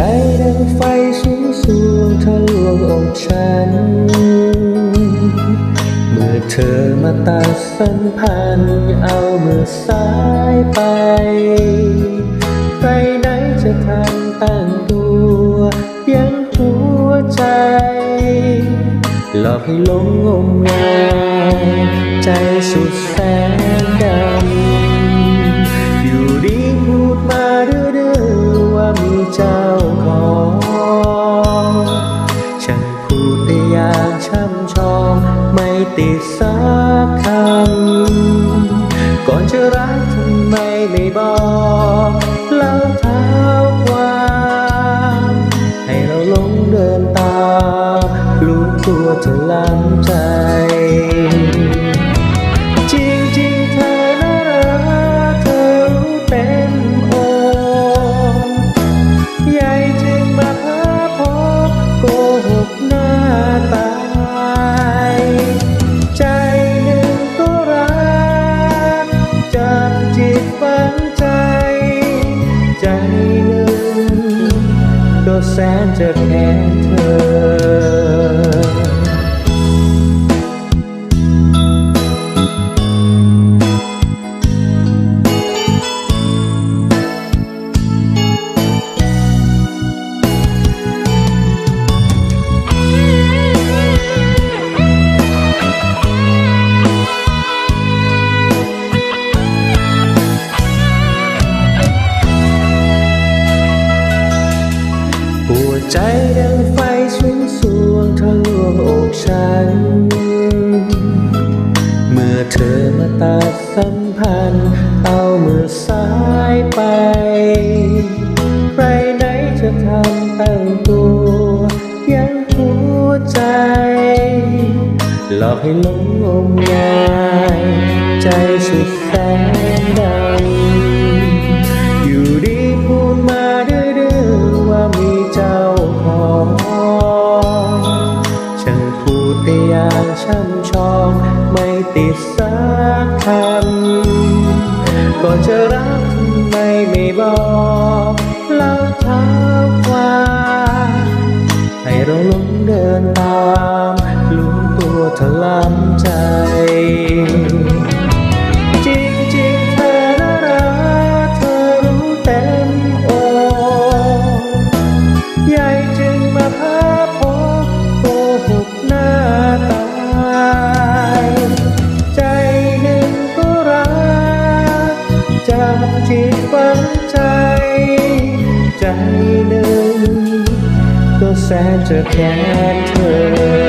ใจดังไฟสูงสูงทะลวงอกฉัน เมื่อเธอมาตัดสันพันเอาเมื่อสายไปใครไหนจะทันตั้งตัวยังหัวใจ หลอกให้หลงงมงายใจสุดแสนดำอยู่ดีพูดมาเรื่อยๆว่ามีเจ้า ก่อนจะรักทำไมไม่บอกเล่าเท้าความให้เราลงเดินตามรู้ตัวเธอลัง ฝังใจ ใจหนึ่งก็แสนจะแค้นเธอ ฉัน เมื่อเธอมาตัดสัมพันธ์ เอามือซ้ายไป ใครไหนจะทำตั้งตัว ยังหัวใจหลอกให้หลงงมงาย ใจสุดแสนดำ ติดสักคำก่อนจะรักทำไมไม่บอกเล่าเท้าความให้เราหลงเดินตามรู้ตัวเธอล้ำใจ จริงๆเธอน่ารักเธอรู้เต็มอกใหญ่ จากจิตฝังใจ ใจหนึ่งก็แสนจะแค้นเธอ